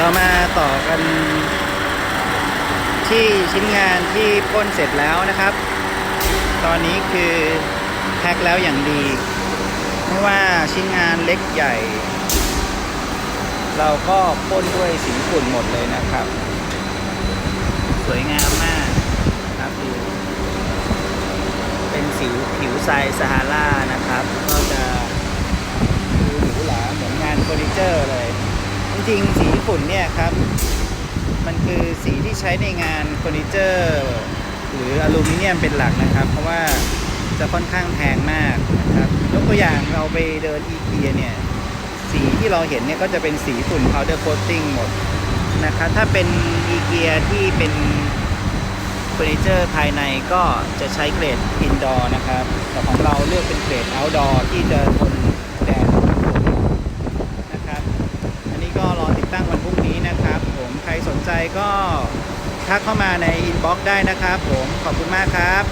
เรามาต่อกัน ที่ชิ้นงานที่พ่นเสร็จแล้วนะครับ ตอนนี้คือแพ็คแล้วอย่างดี ไม่ว่าชิ้นงานเล็กใหญ่ เราก็พ่นด้วยสีฝุ่นหมดเลยนะครับ สวยงามมากครับดูเป็นสิวผิวทรายซาฮารานะครับ ก็จะดูหรูหราเหมือนงานเฟอร์นิเจอร์เลย จ ริงๆ สีฝุ่นเนี่ยครับ มันคือสีที่ใช้ในงานเฟอร์นิเจอร์หรืออลูมิเนียมเป็นหลักนะครับ เพราะว่าจะค่อนข้างแพงมากนะครับยกตัวอย่างเราไปเดินอีเกียเนี่ย สีที่เราเห็นเนี่ยก็จะเป็นสีฝุ่น powder coating หมดนะครับถ้าเป็นอีเกียที่เป็นเฟอร์นิเจอร์ภายในก็จะใช้เกรด indoor นะครับ แต่ของเราเลือกเป็นเกรด outdoor ที่จะทนแดดทนฝนนะครับ อันนี้ก็รอติดตั้งวันพรุ่งนี้นะครับ ผม ใจก็ทักเข้ามาในอินบ็อกซ์ได้นะครับผมขอบคุณมากครับ